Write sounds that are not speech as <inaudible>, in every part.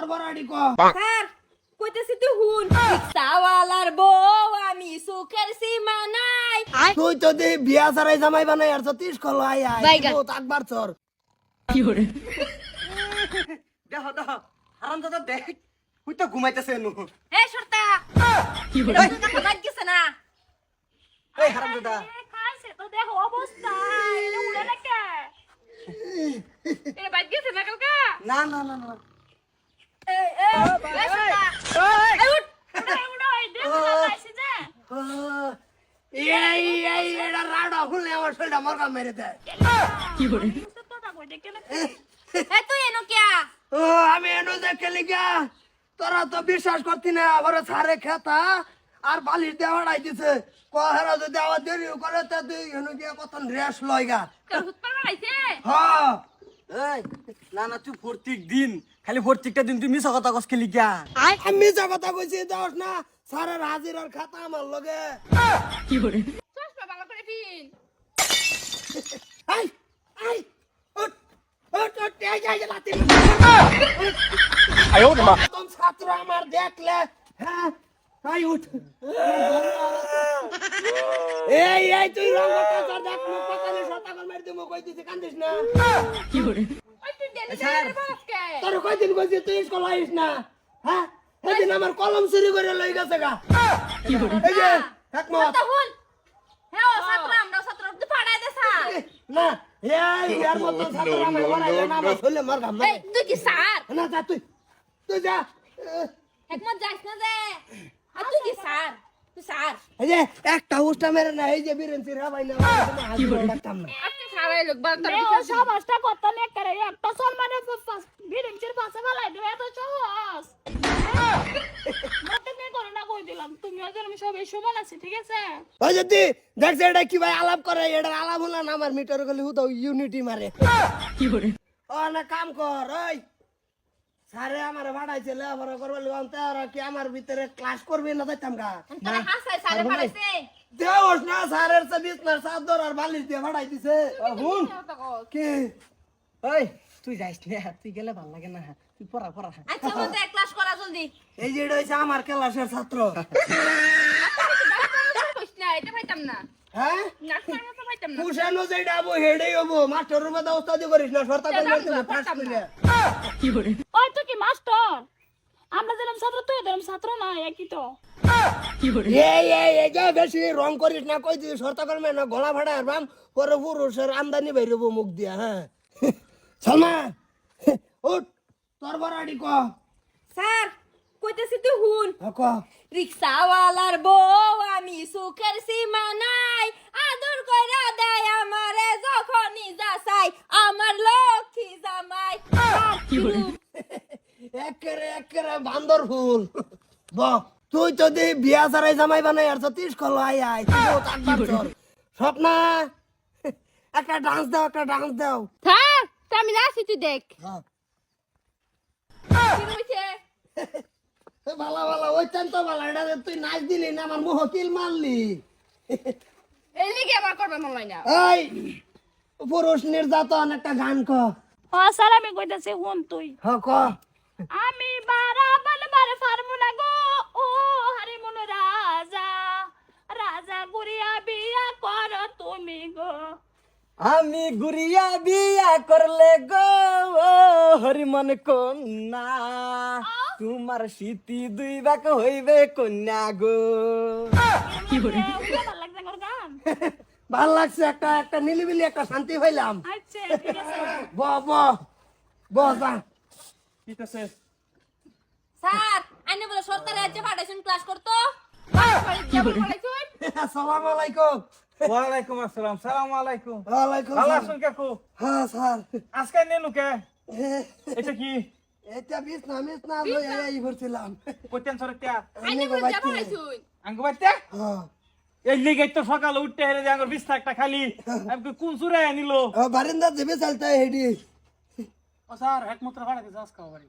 তোর বড়াডি ক স্যার কইতেছি তুই হুন রিক্সাওয়ালার বউ আমি সুখের সীমা নাই। তুই তো দে বিয়া সারাই জামাই বানাই আর সতীশ কল আই আই। তো আকবার চর। দেখ দেখ হারাম দাদা দেখ তুই তো ঘুমাইতেছে নু এই সর্তা এটা তো দেখা বাদ গেছে না? এই হারাম দাদা খাইছে তো দেখো অবস্থা এটা উড়ে না কে এটা বাদ গেছে না কালকা? না না না না। আমি এনো দেখে লিগা তোরা তো বিশ্বাস করতি না আবার সারে খেতা আর বালিশ দেওয়া দিছে কহেরা যদি আবার দেরি করে তা তুই এনো গিয়ে কত রেস লয়গা হ্যাঁ। এই না না তুই প্রত্যেক দিন খালি প্রত্যেকটা দিন তুই মিছা কথা কস খেলি আমি যা কথা কইছি দোষ না সারের হাজিরার খাতা আমার লগে। চশমা ভালো করে পিন। এই এই উঠ উঠ উঠ এই এই লাতি আয় ওর মা। তোম ছাত্র আমার দেখলে হ্যাঁ আই উঠ। এই এই তুই রঙ কথা দেখ মুখ পাতালে শতাকল মারি দিমু কই দিছি কান্দিস না। ওই তুই ডেলি ডেলি বাপকে তোর কই দিন কইছি তুই স্কুল আইস না? হ্যাঁ? সেদিন আমার কলম চুরি করে লই গেছে গা। এই যে একমত হুন। হ্যাঁ ও ছাত্র আমরা ছাত্র তুই পাড়ায় দে না এই ইয়ার মত ছাত্র আমার বড়াইলে না আমার হইলে মার গাম এই তুই কি স্যার? না যা তুই তুই যা একমত যাইস না যে? আর তুই কি স্যার? তুই স্যার। এই যে একটা উষ্টা মেরে না এই যে বীরেন সিরা ভাই না কি খাওয়াই লোক বল তোর কত নেক করে একটা বিরিঞ্চির পাশে ফেলাই দেবে এত সহজ। মতে নিয়ে করে না কই দিলাম তুমি আর আমি সবাই সমান আছি ঠিক আছে? ওই যদি দেখছে এটা কি ভাই আলাপ করে এটা আলাপ হলো না আমার মিটার গলি ইউনিটি মারে। ও না কাম কর ওই। আমার ভাড়াইছে লেখাপড়া করবার লিবাম তারা কি আমার ভিতরে ক্লাস করবে না যাইতাম গা। তোর হাসাই স্যারে পাড়াইছে দেওস না স্যারের সে বিছনার চাদর আর বালিশ দিয়ে ভাড়াই দিছে হুন। কি? ওই তুই যাইস না তুই গেলে ভালো লাগে না। তুই পড়া পড়া। আচ্ছা বলতে ক্লাস করা জলদি। এই যে আমার ক্লাসের ছাত্র। <laughs> এটা পাইতাম না। হ্যাঁ? মতো পাইতাম না। কুশানো যেটা আবো হেডেই হব। মাস্টার রুমে দাও উস্তাদি করিস না সরতা করলে তুমি করে। কি মাস্টার আমরা দিলাম ছাত্র তুই দিলাম ছাত্র না একই তো। বেশি রং করিস না কই দিস সরতা করবে না গলা ভাড়া আরবাম পরে পুরুষের আমদানি বাইরবো মুখ দিয়া হ্যাঁ। সালমা উঠ তোর বড়াডি ক। স্যার কইতেছি তুই হুন। ক। রিক্সাওয়ালার বউ আমি সুখের সীমা নাই আদর কইরা দেয় আমারে যখনই যা চাই আমার লক্ষ্মী জামাই। একেরে একেরে বান্দর ফুল। ব তুই তো দি বিয়া সারাই জামাই বানাই আর সতীশ কল আই আই স্বপ্না একটা ডান্স দাও একটা ডান্স দাও। তো আমি নাচি তুই দেখ। ভালো ভালো ওইটান তো ভালো এটা তুই নাচ দিলি না আমার মুহ কিল মারলি। এই লিগে আমার করবে মন না। এই পুরুষ নির্যাতন একটা গান ক। ও স্যার আমি কইতাছি হুন তুই। হ ক। আমি বারাবার বারে না গো। ও হারি মন রাজা রাজা গুরিয়া বিয়া কর তুমি গো। আমি গুড়িয়া বিয়া করলে গো ও হরিমন কন্যা। তোমার স্মৃতি দুই বাক হইবে কন্যা গো। ভালো লাগছে ভালো লাগছে একটা একটা নিলিবিলি একটা শান্তি পাইলাম। আচ্ছা ব ব ব যা। স্যার আইনে বলে সরকারি রাজ্যে পাঠাইছেন ক্লাস করতো। আসসালামু আলাইকুম। ওয়ালাইকুম আসসালাম সালাম আলাইকুম। ওয়ালাইকুম ভালো আছেন কাকু? হ্যাঁ স্যার। আজকে নেনু কে? এটা কি? এটা বিছনা বিছনা লই এই ভরছিলাম। কইতেন সরে আইনে বলে যা পাঠাইছুন আঙ্গ বাইতে? হ্যাঁ। এই লিগে তো সকালে উঠতে হেরে যে আঙ্গুর একটা খালি। আমি কই, কোন সুরে নিল ও বারিন্দা দেবে চলতে হেডি। ও স্যার একমাত্র ভাড়া আজকে বাড়ি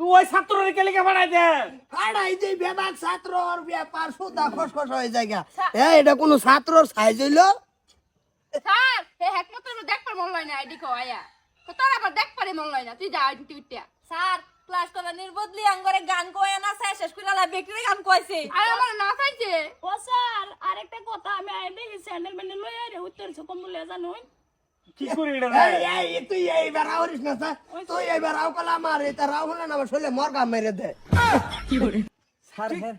তুই ওই ছাত্রের কে লিগে ভাড়াই দে? আড়াই যে বেবাক ছাত্র আর ব্যাপার সুদা খসখস হয়ে জায়গা এ এটা কোন ছাত্রর সাইজ হইল? স্যার হে একমাত্র দেখ পার মন হয় না আইডি কো আয়া। তো তোর আবার দেখ পারে মন হয় না তুই যা আইডি উঠিয়া স্যার ক্লাস করা নির্বদলি আঙ্গরে গান কয়ে না স্যার শেষ করে আলা বেকরি গান কইছে। আর আমার না পাইছে ও স্যার আরেকটা কথা আমি আই দেখি স্যান্ডেল ম্যান্ডেল লই আরে উত্তর ছে কম বলে জানুন। কি করি এটা এই, এই, তুই এইবার আওরিস না স্যার। তুই এইবার আও কলা আমার এটা রাও হলে না আমার শরীরে মরগা মেরে দে। স্যার হ্যাঁ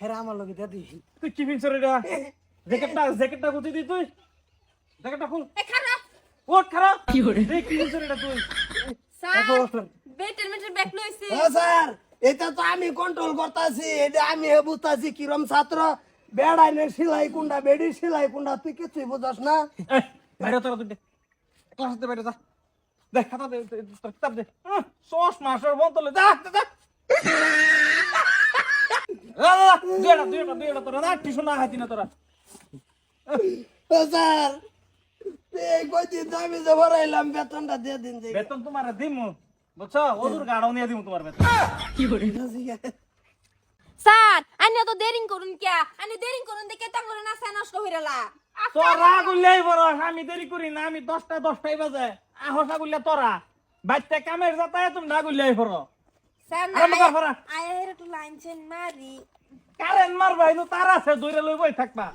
হ্যাঁ আমার লগে দিয়ে তুই কি ফিনছর এটা? জ্যাকেটটা জ্যাকেটটা গুতি দি তুই। জ্যাকেটটা খুল। এ খারাপ। ওট খারাপ। কি করে? দেখ কি ফিনছর এটা তুই? স্যার বেটের মেটের ব্যাক লইছে। ও স্যার এটা তো আমি কন্ট্রোল করতেছি এটা আমি বুঝতেছি কিরম ছাত্র। বেড়াইনে সেলাই কুন্ডা বেডি সিলাই কুন্ডা তুই কিছুই বুঝস না। বাইরে তোরা তুই। ক্লাস দে বাইরে যা। দেখ খাতা দে তোর কিতাব দে। সস মাসের বন্তলে যা যা, দুইটা দুইটা দুইটা তোরা না টিউশন না খাইতি না তোরা। স্যার এই কয়দিন আমি যে ভরাইলাম বেতনটা দিয়ে দিন বেতন তোমার দিমু বুঝছ? ওদুর গাড়াও নিয়ে দিমু তোমার বেতন। স্যার আনি তো দেরিং করুন কিয়া? আনি দেরিং করুন দেখে তাঙ্গরে না সাই নষ্ট হইরালা তোরা গুল্লাই বড় আমি দেরি করি না আমি দশটা দশটাই বাজে। আহসা গুল্লা তোরা। বাইতে কামের যাতায় তুমি না গুল্লাই বড় স্যার আরম্ভ কর, ফরা। আয় আয় একটু লাইন চেন মারি। কারেন্ট মারবা ইনু তার আছে দৌড়ে লই বই থাকবা